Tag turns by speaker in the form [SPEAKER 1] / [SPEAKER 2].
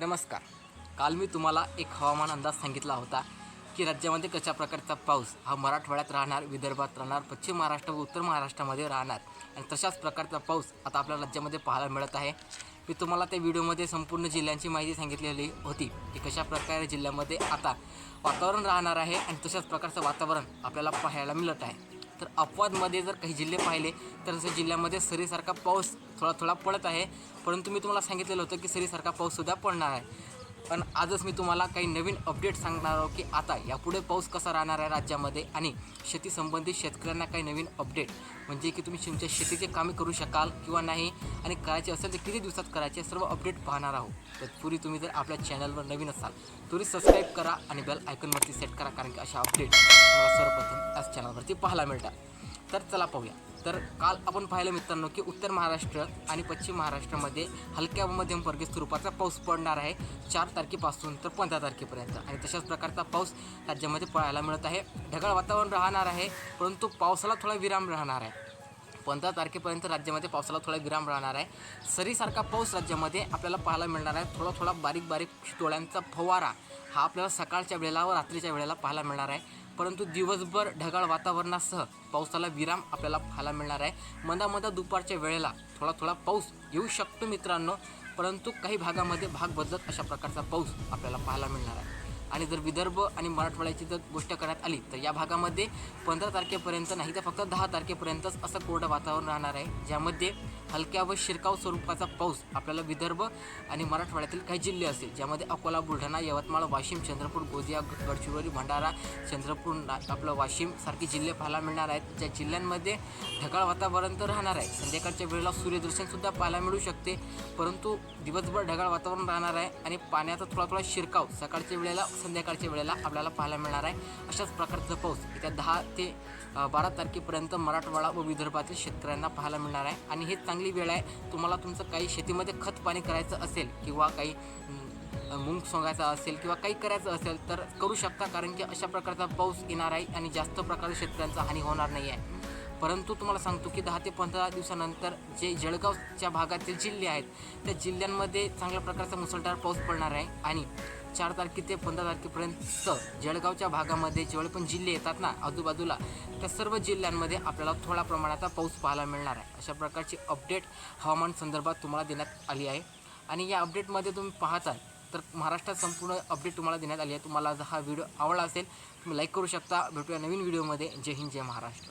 [SPEAKER 1] नमस्कार. काल मी तुम्हाला एक हवामान अंदाज सांगितला होता की राज्यामध्ये कशा प्रकारचा पाऊस हा मराठवाड्यात राहणार विदर्भात राहणार पश्चिम महाराष्ट्र व उत्तर महाराष्ट्रामध्ये राहणार आणि तशाच प्रकारचा पाऊस आता आपल्या राज्यामध्ये पाहायला मिळत आहे. मी तुम्हाला त्या व्हिडिओमध्ये संपूर्ण जिल्ह्यांची माहिती सांगितलेली होती की कशा प्रकारे जिल्ह्यामध्ये आता वातावरण राहणार आहे आणि तशाच प्रकारचं वातावरण आपल्याला पाहायला मिळत आहे. तर अपवादमध्ये जर काही जिल्हे पाहिले तर जसं जिल्ह्यामध्ये सरीसारखा पाऊस थोडा थोडा पडत आहे. परंतु मी तुम्हाला सांगितलेलं होतं की सरीसारखा पाऊससुद्धा पडणार आहे. पण आजच मी तुम्हाला काही नवीन अपडेट सांगणार आहोत की आता यापुढे पाऊस कसा राहणार आहे राज्यामध्ये आणि शेती संबंधित शेतकऱ्यांना काही नवीन अपडेट म्हणजे की तुम्ही तुमच्या शेतीचे कामे करू शकाल किंवा नाही? आणि करायचे असेल तर किती दिवसात करायचे? सर्व अपडेट पाहणार आहोत तत्पूर्वी तुम्ही जर आपल्या चॅनलवर नवीन असाल तरी सबस्क्राईब करा आणि बेल आयकॉनवरती सेट करा कारण की अशा अपडेट तुम्हाला सर्वप्रथम त्याच चॅनलवरती पाहायला मिळतात. तर चला पाहूया. तर काल आपण पाहिलं मित्रांनो की उत्तर महाराष्ट्र आणि पश्चिम महाराष्ट्रामध्ये हलक्या व मध्यमवर्गीय स्वरूपाचा पाऊस पडणार आहे. चार तारखेपासून तर पंधरा तारखेपर्यंत. आणि तशाच प्रकारचा पाऊस राज्यामध्ये पडायला मिळत आहे. ढगाळ वातावरण राहणार आहे परंतु पावसाला थोडा विराम राहणार आहे. पंधरा तारखेपर्यंत राज्यामध्ये पावसाला थोडा विराम राहणार आहे. सरीसारखा पाऊस राज्यामध्ये आपल्याला पाहायला मिळणार आहे. थोडा थोडा बारीक बारीक टोळ्यांचा फवारा हा आपल्याला सकाळच्या वेळेला व रात्रीच्या वेळेला पाहायला मिळणार आहे. परंतु दिवसभर ढगाळ वातावरणासह पावसाला विराम आपल्याला पाहायला मिळणार आहे. मधामधा दुपारच्या वेळेला थोडा थोडा पाऊस येऊ शकतो मित्रांनो परंतु काही भागामध्ये भाग बदलत अशा प्रकारचा पाऊस आपल्याला पाहायला मिळणार आहे. आणि जर विदर्भ आणि मराठवाड्याची जर गोष्ट करण्यात आली तर या भागामध्ये पंधरा तारखेपर्यंत नाही तर फक्त दहा तारखेपर्यंतच असं कोरडं वातावरण राहणार आहे ज्यामध्ये हलक्या व शिरकाव स्वरूपाचा पाऊस आपल्याला विदर्भ आणि मराठवाड्यातील काही जिल्हे असतील ज्यामध्ये अकोला बुलढाणा यवतमाळ वाशिम चंद्रपूर गोंदिया गडचिरोली भंडारा चंद्रपूर ना आपलं वाशिम सारखे जिल्हे पाहायला मिळणार आहेत. ज्या जिल्ह्यांमध्ये ढगाळ वातावरण तर राहणार आहे. संध्याकाळच्या वेळेला सूर्यदर्शनसुद्धा पाहायला मिळू शकते. परंतु दिवसभर ढगाळ वातावरण राहणार आहे आणि पाण्याचा थोडा थोडा शिरकाव सकाळच्या वेळेला संध्याकाळच्या वेळेला आपल्याला पाहायला मिळणार आहे. अशाच प्रकारचा पाऊस येत्या दहा ते बारा तारखेपर्यंत मराठवाडा व विदर्भातील शेतकऱ्यांना पाहायला मिळणार आहे. आणि हे चांगली वेळ आहे. तुम्हाला तुमचं काही शेतीमध्ये खत पाणी करायचं असेल किंवा काही मूंग सोंगायचा असेल किंवा काही करायचं असेल तर करू शकता. कारण की अशा प्रकारचा पाऊस येणार आहे आणि जास्त प्रकारे शेतकऱ्यांचा हानी होणार नाही आहे. परंतु तुम्हाला सांगतो की दहा ते पंधरा दिवसानंतर जे जळगावच्या भागातील जिल्हे आहेत त्या जिल्ह्यांमध्ये चांगल्या प्रकारचा मुसळधार पाऊस पडणार आहे. आणि चार तारखे ते पंधरा तारखेपर्यंत जळगावच्या भागामध्ये जेवढे पण जिल्हे येतात ना आजूबाजूला त्या सर्व जिल्ह्यांमध्ये आपल्याला थोड्या प्रमाणाचा पाऊस पाहायला मिळणार आहे. अशा प्रकारची अपडेट हवामान संदर्भात तुम्हाला देण्यात आली आहे. आणि या अपडेटमध्ये तुम्ही पाहताल तर महाराष्ट्रात संपूर्ण अपडेट तुम्हाला देण्यात आली आहे. तुम्हाला जर हा व्हिडिओ आवडला असेल तुम्ही लाईक करू शकता. भेटूया नवीन व्हिडिओमध्ये जय हिंद जय महाराष्ट्र.